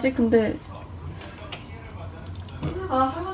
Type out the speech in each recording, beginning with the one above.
아직 근데 근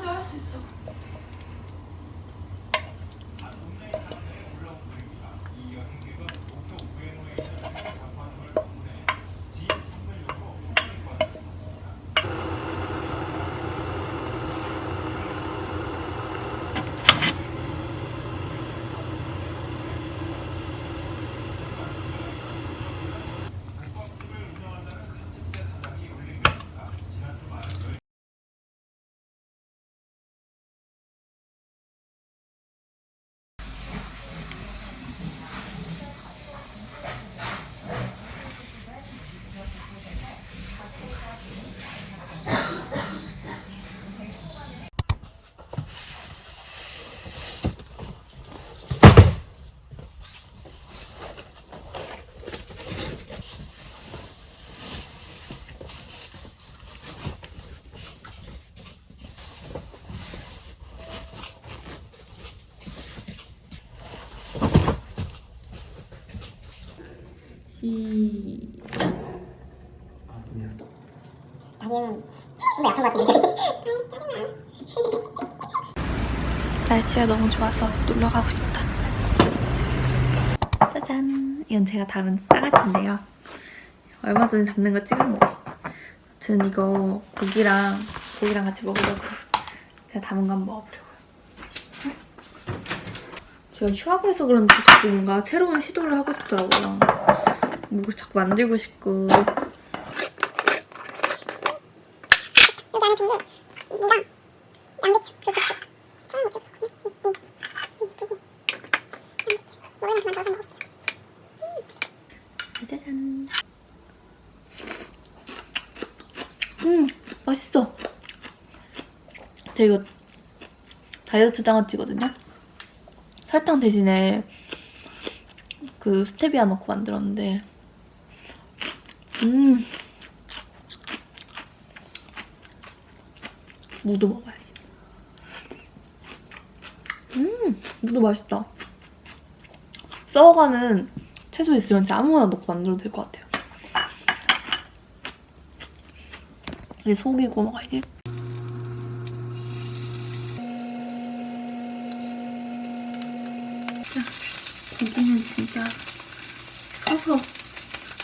날씨가 너무 좋아서 놀러 가고 싶다. 짜잔. 이건 제가 담은 짜가치인데요. 얼마 전에 담는 거 찍었는데. 저는 이거 고기랑 고기랑 같이 먹으려고 제가 담은 거 한번 먹어보려고요. 제가 휴학을 해서 그런지 자꾸 뭔가 새로운 시도를 하고 싶더라고요. 뭐 자꾸 만들고 싶고 여기 안에 든게 무랑 양배추 그리고 고추 저는 못 찍었거든요 이 무, 이 두부 양배추 먹으면 그만 넣어서 먹을게요 짜잔. 음, 맛있어. 제가 다이어트 장아찌거든요. 설탕 대신에 그 스테비아 넣고 만들었는데, 음, 무도 먹어야지. 음, 무도 맛있다. 썩어가는 채소 있으면 진짜 아무거나 넣고 만들어도 될 것 같아요. 이게 속이고 먹어야지. 진짜 고기는 진짜 서서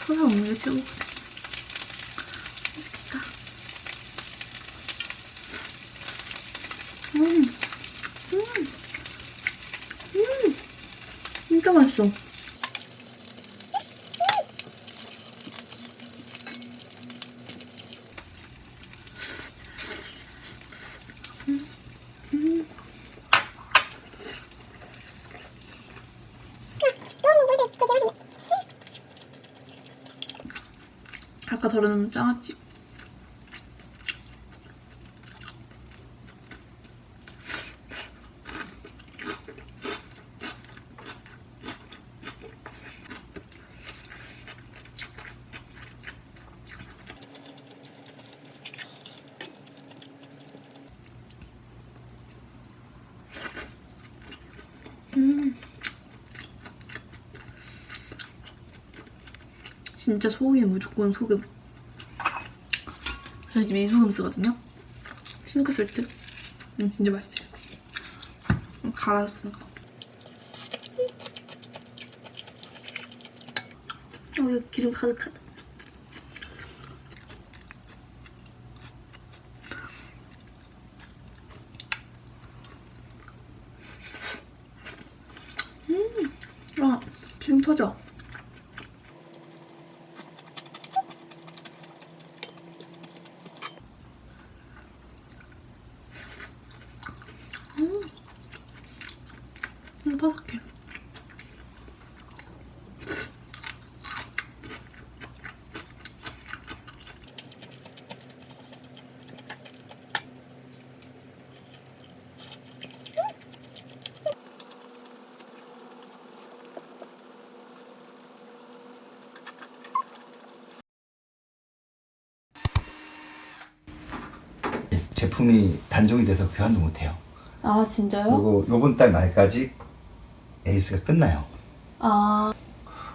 서서 먹는 게 최고거든. 맛있겠다. 음, 음, 음, 진짜 맛있어. 너무 물들 그거 재밌네 장아찌. 음. 진짜 소고기 무조건 소금. 저희 집 이소금 쓰거든요. 싱크솔트. 음, 진짜 맛있어요. 음, 갈았어. 어, 여기 기름 가득하다. 음, 아, 기름 터져. 음, 바삭해. 제품이 단종이 돼서 교환도 못해요. 아, 진짜요? 그리고 요번 달 말까지 에이스가 끝나요. 아,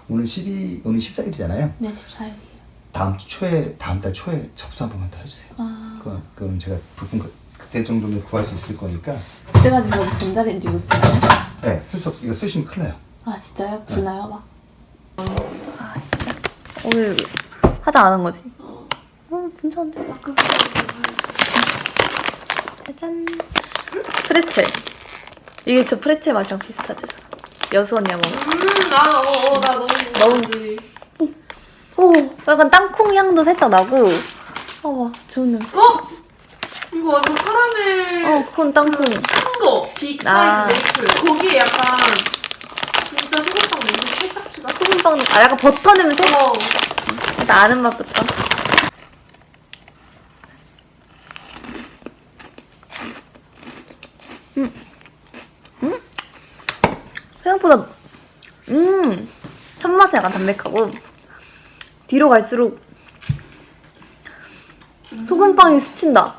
오늘 12 오늘 14일이잖아요. 네, 14일이에요. 다음 주 초에 다음 달 초에 접수 한 번만 더 해주세요. 아, 그럼 그럼 제가 부품 그- 그때 정도면 구할 수 있을 거니까. 그때까지 뭐 전자레인지 못 쓰나요? 네, 쓸 수 없. 이거 쓰시면 큰일 나요. 아, 진짜요? 불나요, 막? 아, 진짜? 오늘 안한 거지? 어. 어, 괜찮은데? 마크 짜 잔. 프레첼. 이게 진짜 프레첼 맛이랑 비슷하지? 여수 언니가 먹은 음나 어, 어, 나 너무 너무-. 오, 약간 땅콩 향도 살짝 나고. 어, 와, 좋은 냄새. 어? 이거 완전 카라멜 어, 그건 땅콩. 큰거 빅 아. 사이즈 메이플 거기에 약간 진짜 소금빵 냄새 살짝 추가 소금빵, 아, 약간 버터 냄새? 어 일단 아는 맛부터. 생각보다, 음, 첫 맛은 약간 담백하고, 뒤로 갈수록 소금빵이 스친다.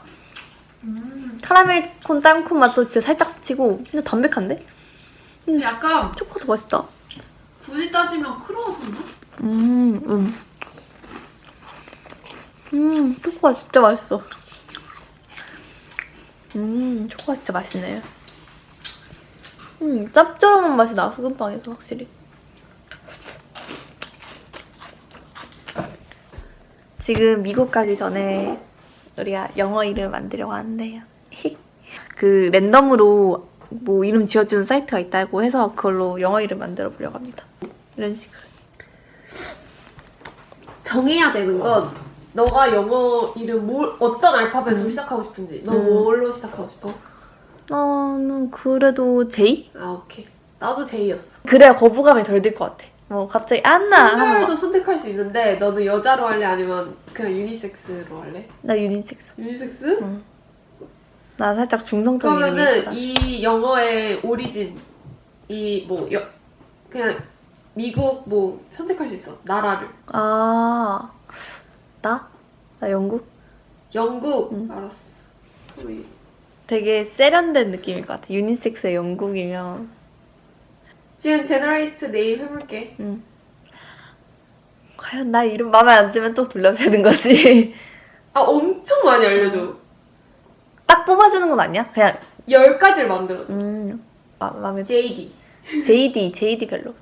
카라멜 콘 땅콩 맛도 진짜 살짝 스치고, 근데 담백한데? 근데 약간 초코도 맛있다. 굳이 따지면 크로와상나? 음, 음. 음, 초코가 진짜 맛있어. 음, 초코가 진짜 맛있네요. 음, 짭조름한 맛이 나, 소금빵에서 확실히. 지금 미국 가기 전에 우리가 영어 이름 만들려고 하는데요. 그 랜덤으로 뭐 이름 지어주는 사이트가 있다고 해서 그걸로 영어 이름 만들어 보려고 합니다. 이런 식으로. 정해야 되는 건 너가 영어 이름 뭘 어떤 알파벳으로 음. 시작하고 싶은지 너 음. 뭘로 시작하고 싶어? 나는 그래도 제이? 아 오케이 나도 제이였어 그래야 거부감이 덜 들 것 같아. 뭐 갑자기 안나 하면 성별도 막, 선택할 수 있는데 너는 여자로 할래 아니면 그냥 유니섹스로 할래? 나 유니섹스. 유니섹스? 응. 나 살짝 중성적인 그러면은 있다. 이 영어의 오리진 이뭐 그냥 미국 뭐 선택할 수 있어 나라를 아, 나? 나 영국? 영국 응. 알았어 우리 되게 세련된 느낌일 것 같아. 유니섹스의 영국이면. 지금 제너레이트 네임 해볼게 응. 과연 나 이름 마음에 안 들면 또 돌려야 되는 거지. 아 엄청 많이 알려줘 딱 뽑아주는 건 아니야? 그냥, 열 가지를 만들어 음, 마, 마음에. JD JD, JD 별로.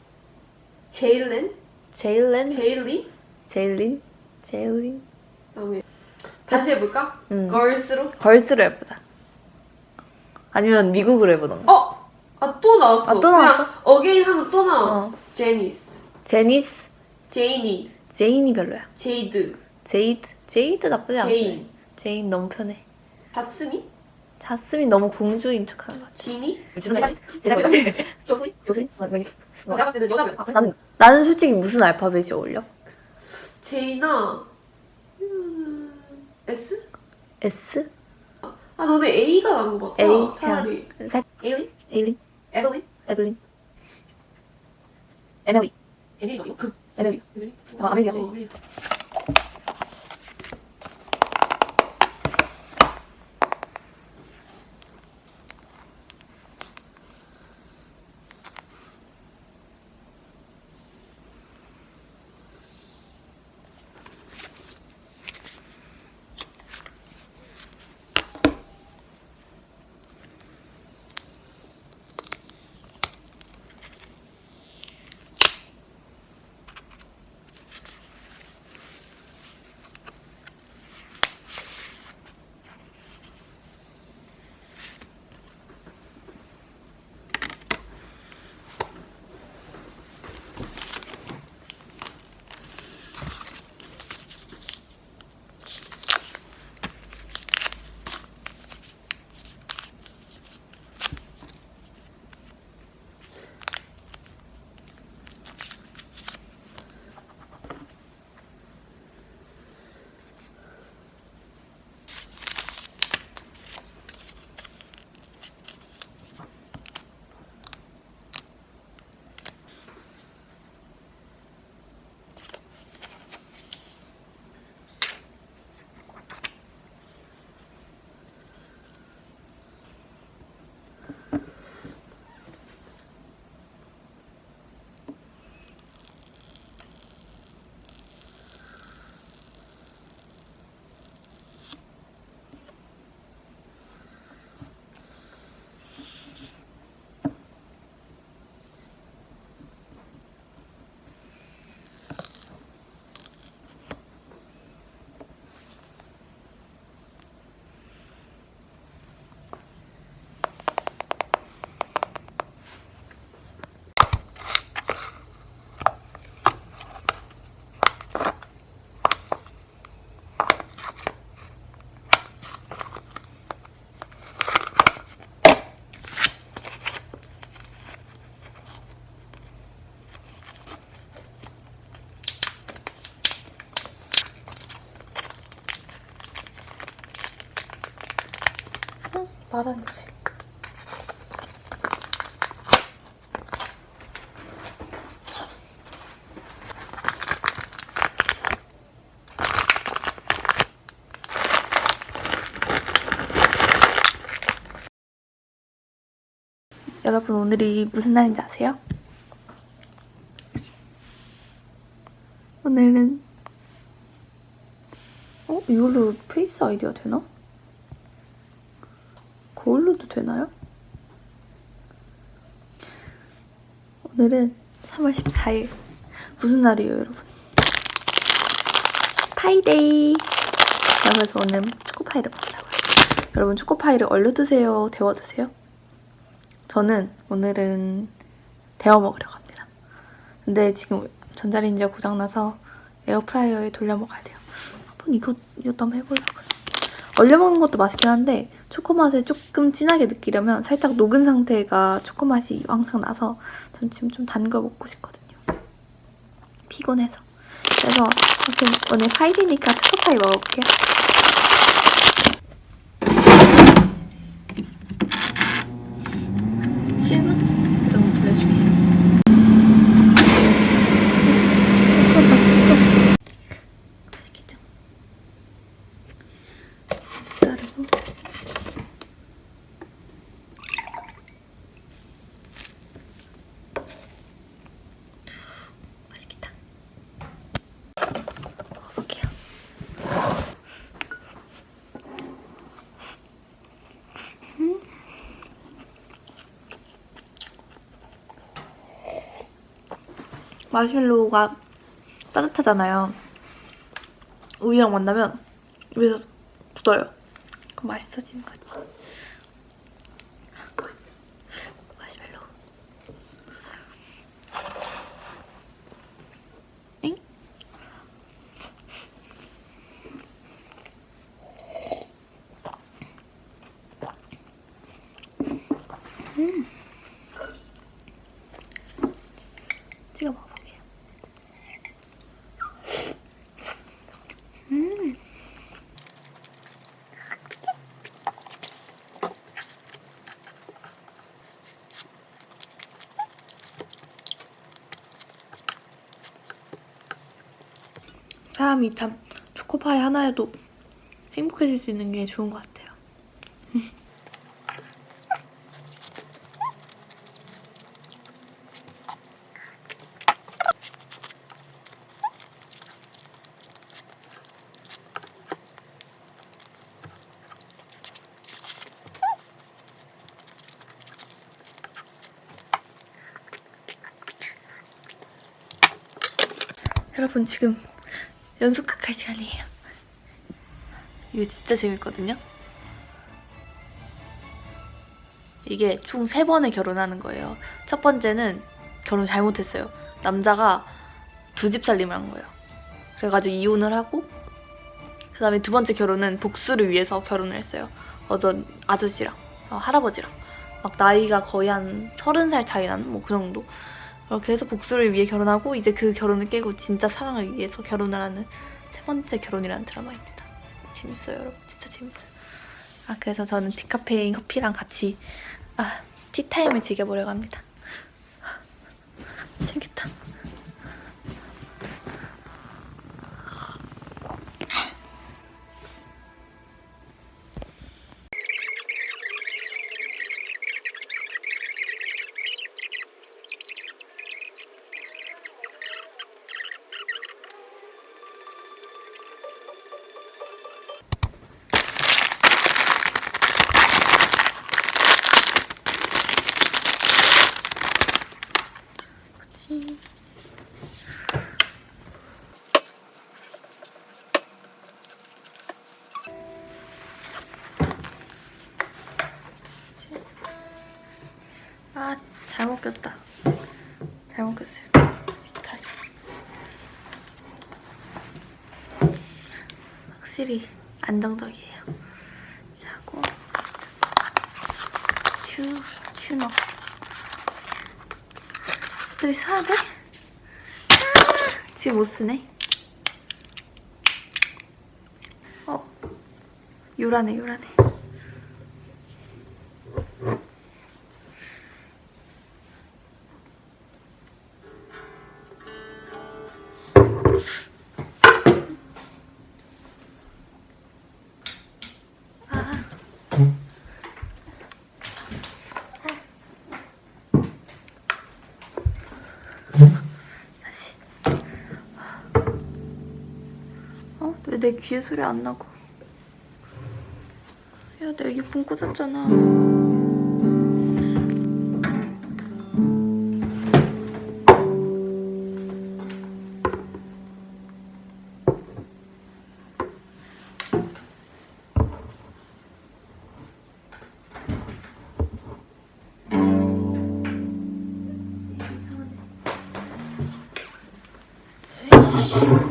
제일렌 제일렌? 제일리 제일린? 제일린? 다음에 다시 해볼까? 응. 걸스로 걸스로 해보자. 아니면 미국으로 해보던가. 어? 아 또 나왔어 아, 또 그냥 나왔어? 어게인 하면 또 나와 어. 제니스 제니스, 제이니 제인이 별로야. 제이드 제이드, 제이드 나쁘지 않아. 제인 제인 너무 편해. 자스민 자스민 너무 공주인 척하는 것 같아. 지니? 내가 봤을 때는 여자면 나는 나는 솔직히 무슨 알파벳이 어울려? 제이나 음, S? S? 아 너네 A가 나는 것 같아 A 차라리 살 에일린? 에일린, 에글린? 에블린, 에밀리, 에밀리 어디요? 그 에밀리. 에밀리? 어. 어, 아메리카. 거지. 여러분 오늘이 무슨 날인지 아세요? 오늘은 어? 이걸로 페이스 아이디어 되나? 거울로도 되나요? 오늘은 3월 14일 무슨 날이에요 여러분? 파이데이 그래서 오늘 초코파이를 먹으려고요 여러분 초코파이를 얼려 드세요? 데워 드세요? 저는 오늘은 데워 먹으려고 합니다 근데 지금 전자레인지가 고장나서 에어프라이어에 돌려 먹어야 돼요 한번 이거, 이것도 한번 해보려고요 얼려 먹는 것도 맛있긴 한데 초코 맛을 조금 진하게 느끼려면 살짝 녹은 상태가 초코 맛이 왕창 나서 전 지금 좀단거 먹고 싶거든요. 피곤해서. 그래서 아무튼 오늘 파이디니까 초코파이 먹어볼게요. 칠분 그 정도 돌려줄게. 컸다, 컸어. 맛있겠죠? 자르고 맛있겠다. 먹어볼게요. 음. 마시멜로우가 따뜻하잖아요. 우유랑 만나면 입에서 굳어요. 그럼 맛있어지는 거지. 마시멜로우. 엥? 음. 찍어 먹어볼게요. 음. 사람이 참 초코파이 하나에도 행복해질 수 있는 게 좋은 것 같아요. 여러분 지금 연속극 할 시간이에요. 이거 진짜 재밌거든요. 이게 총 세 번에 결혼하는 거예요. 첫 번째는 결혼 잘못했어요. 남자가 두 집 살림을 한 거예요. 그래가지고 이혼을 하고 그 다음에 두 번째 결혼은 복수를 위해서 결혼을 했어요. 어떤 아저씨랑 어, 할아버지랑 막 나이가 거의 한 서른 살 차이 나는 뭐 그 정도. 그렇게 해서 복수를 위해 결혼하고 이제 그 결혼을 깨고 진짜 사랑을 위해서 결혼을 하는 세 번째 결혼이라는 드라마입니다. 재밌어요, 여러분. 진짜 재밌어요. 아 그래서 저는 디카페인 커피랑 같이 아 티타임을 즐겨보려고 합니다. 재밌겠다. 아, 잘 먹겠다. 잘 먹겠어요. 다시. 확실히 안정적이에요. 하고 튜, 튜너. 들이 사야 돼? 아, 지금 못 쓰네. 어, 요란해, 요란해. 근데 내 귀에 소리 안 나고. 야, 내 이어폰 꽂았잖아. 안 돼.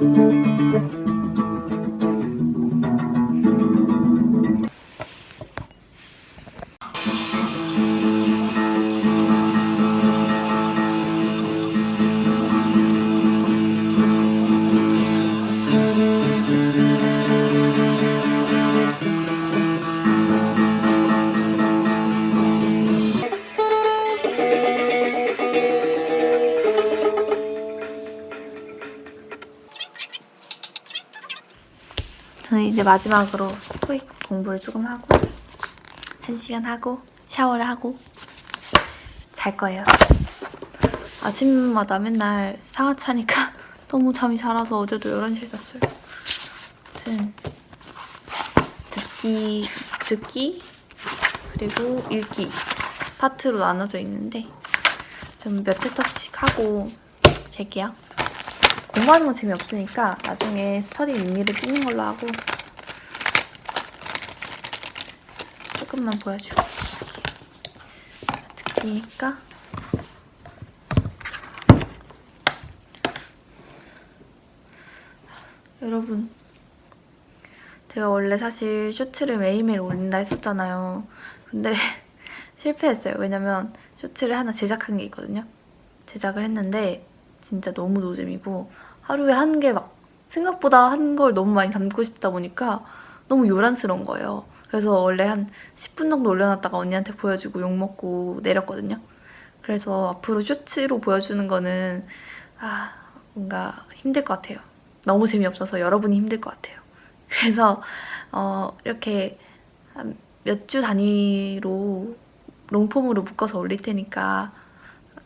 저 마지막으로 토익 공부를 조금 하고 한 시간 하고 샤워를 하고 잘 거예요. 아침마다 맨날 상하 차니까 너무 잠이 잘 와서 어제도 11시에 잤어요. 아무튼 듣기, 듣기 그리고 읽기 파트로 나눠져 있는데 좀 몇 챕터씩 하고 잘게요. 공부하는 건 재미없으니까 나중에 스터디 미미를 찍는 걸로 하고 조금만 보여주고. 듣기니까. 여러분 제가 원래 사실 쇼츠를 매일매일 올린다 했었잖아요. 근데 실패했어요. 왜냐면 쇼츠를 하나 제작한 게 있거든요. 제작을 했는데 진짜 너무 노잼이고 하루에 한 개 막 생각보다 한 걸 너무 많이 담고 싶다 보니까 너무 요란스러운 거예요. 그래서 원래 한 10분 정도 올려놨다가 언니한테 보여주고 욕먹고 내렸거든요. 그래서 앞으로 쇼츠로 보여주는 거는 아 뭔가 힘들 것 같아요. 너무 재미없어서 여러분이 힘들 것 같아요. 그래서 어 이렇게 몇 주 단위로 롱폼으로 묶어서 올릴 테니까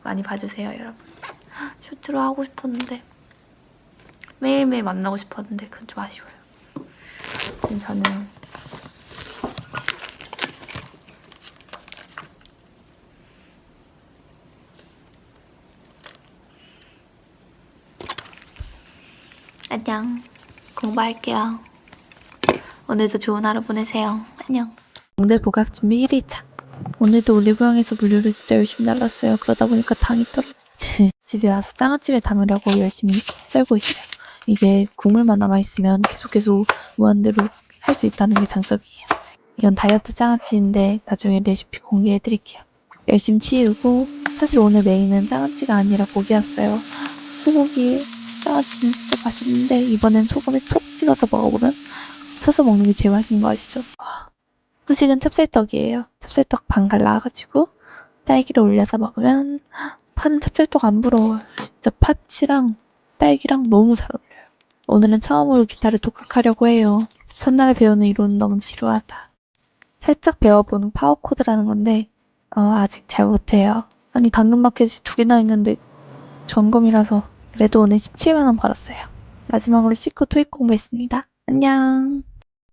많이 봐주세요, 여러분. 쇼츠로 하고 싶었는데 매일매일 만나고 싶었는데 그건 좀 아쉬워요. 저는 안녕. 공부할게요. 오늘도 좋은 하루 보내세요. 안녕. 오늘 복학 준비 1일차. 오늘도 올리브영에서 물류를 진짜 열심히 날랐어요. 그러다 보니까 당이 떨어져. 집에 와서 장아찌를 담으려고 열심히 썰고 있어요. 이게 국물만 남아있으면 계속 계속 무한대로 할 수 있다는 게 장점이에요. 이건 다이어트 장아찌인데 나중에 레시피 공개해드릴게요. 열심히 치우고 사실 오늘 메인은 장아찌가 아니라 고기였어요. 소고기 장아찌는 진짜 맛있는데 이번엔 소금에 톡 찍어서 먹어보면 쳐서 먹는 게 제일 맛있는 거 아시죠? 와. 후식은 찹쌀떡이에요. 찹쌀떡 반 갈라가지고 딸기를 올려서 먹으면 파는 찹쌀떡 안 부러워요. 진짜 팥이랑 딸기랑 너무 잘 어울려요. 오늘은 처음으로 기타를 독학하려고 해요. 첫날에 배우는 이론은 너무 지루하다. 살짝 배워보는 파워 코드라는 건데 어, 아직 잘 못해요. 아니 당근마켓이 두 개나 있는데 점검이라서 그래도 오늘 17만원 벌었어요. 마지막으로 씻고 토익 공부했습니다. 안녕.